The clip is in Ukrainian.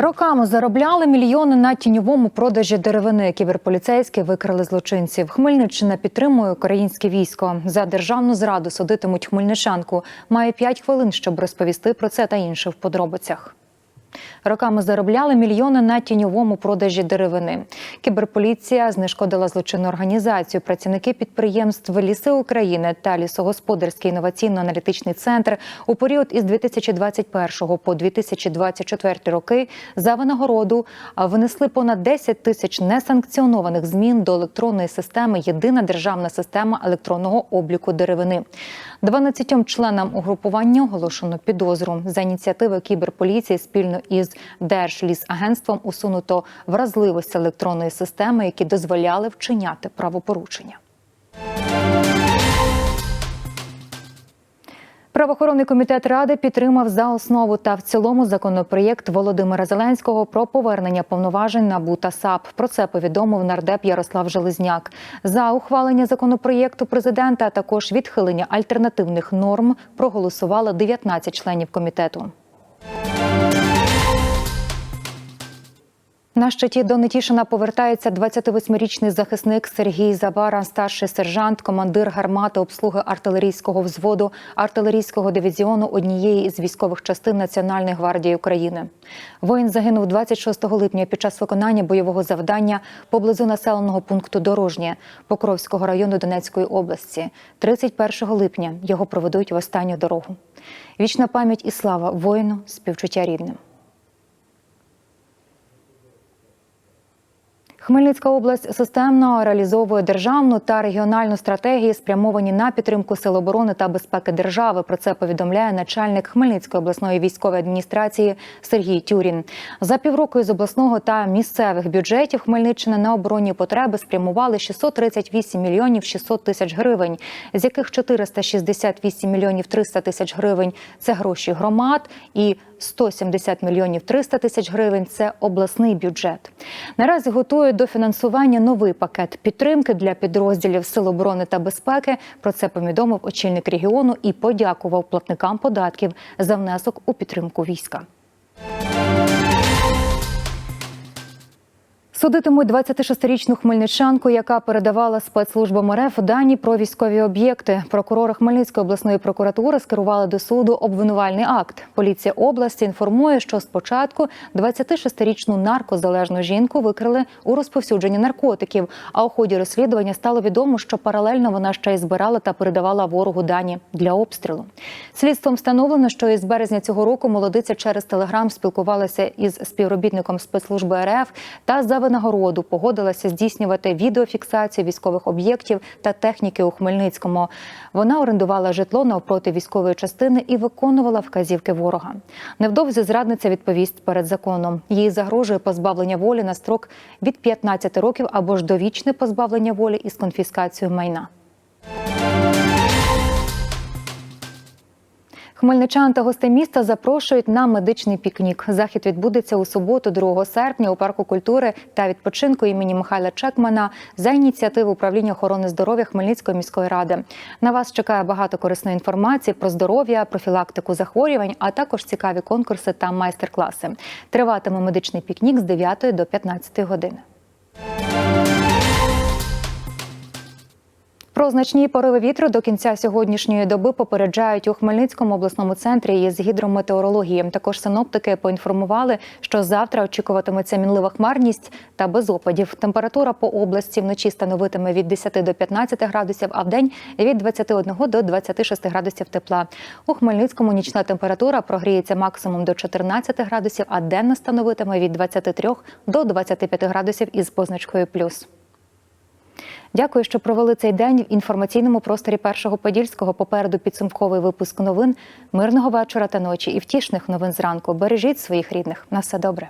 Роками заробляли мільйони на тіньовому продажі деревини. Кіберполіцейські викрили злочинців. Хмельниччина підтримує українське військо. За державну зраду судитимуть хмельничанку. Має 5 хвилин, щоб розповісти про це та інше в подробицях. Роками заробляли мільйони на тіньовому продажі деревини. Кіберполіція знешкодила злочинну організацію. Працівники підприємств Ліси України та лісогосподарський інноваційно-аналітичний центр у період із 2021 по 2024 роки за винагороду винесли понад 10 тисяч несанкціонованих змін до електронної системи Єдина державна система електронного обліку деревини. 12 членам угрупування оголошено підозру за ініціативи кіберполіції спільно із Держлісагентством усунуто вразливості електронної системи, які дозволяли вчиняти правопорушення. Правоохоронний комітет ради підтримав за основу та в цілому законопроєкт Володимира Зеленського про повернення повноважень НАБУ та САП. Про це повідомив нардеп Ярослав Железняк. За ухвалення законопроєкту президента, а також відхилення альтернативних норм проголосували 19 членів комітету. На щиті до Нетішина повертається 28-річний захисник Сергій Забара, старший сержант, командир гармати обслуги артилерійського взводу артилерійського дивізіону однієї із військових частин Національної гвардії України. Воїн загинув 26 липня під час виконання бойового завдання поблизу населеного пункту Дорожнє Покровського району Донецької області. 31 липня його проведуть в останню дорогу. Вічна пам'ять і слава воїну, співчуття рідним. Хмельницька область системно реалізовує державну та регіональну стратегії, спрямовані на підтримку сил оборони та безпеки держави. Про це повідомляє начальник Хмельницької обласної військової адміністрації Сергій Тюрін. За півроку із обласного та місцевих бюджетів Хмельниччини на оборонні потреби спрямували 638 мільйонів 600 тисяч гривень, з яких 468 мільйонів 300 тисяч гривень це гроші громад і 170 мільйонів 300 тисяч гривень це обласний бюджет. Наразі готують до фінансування новий пакет підтримки для підрозділів Сил оборони та безпеки. Про це повідомив очільник регіону і подякував платникам податків за внесок у підтримку війська. Судитимуть 26-річну хмельничанку, яка передавала спецслужбам РФ дані про військові об'єкти. Прокурори Хмельницької обласної прокуратури скерували до суду обвинувальний акт. Поліція області інформує, що спочатку 26-річну наркозалежну жінку викрили у розповсюдженні наркотиків. А у ході розслідування стало відомо, що паралельно вона ще й збирала та передавала ворогу дані для обстрілу. Слідством встановлено, що із березня цього року молодиця через телеграм спілкувалася із співробітником спецслужби РФ та за винагороду погодилася здійснювати відеофіксацію військових об'єктів та техніки у Хмельницькому. Вона орендувала житло навпроти військової частини і виконувала вказівки ворога. Невдовзі зрадниця відповість перед законом. Їй загрожує позбавлення волі на строк від 15 років або ж довічне позбавлення волі із конфіскацією майна. Хмельничан та гостей міста запрошують на медичний пікнік. Захід відбудеться у суботу, 2 серпня, у парку культури та відпочинку імені Михайла Чекмана за ініціативи управління охорони здоров'я Хмельницької міської ради. На вас чекає багато корисної інформації про здоров'я, профілактику захворювань, а також цікаві конкурси та майстер-класи. Триватиме медичний пікнік з 9 до 15 години. Про значні пориви вітру до кінця сьогоднішньої доби попереджають у Хмельницькому обласному центрі із гідрометеорології. Також синоптики поінформували, що завтра очікуватиметься мінлива хмарність та без опадів. Температура по області вночі становитиме від 10 до 15 градусів, а в день від 21 до 26 градусів тепла. У Хмельницькому нічна температура прогріється максимум до 14 градусів, а денна становитиме від 23 до 25 градусів із позначкою плюс. Дякую, що провели цей день в інформаційному просторі першого подільського. Попереду підсумковий випуск новин, мирного вечора та ночі і втішних новин зранку. Бережіть своїх рідних. На все добре.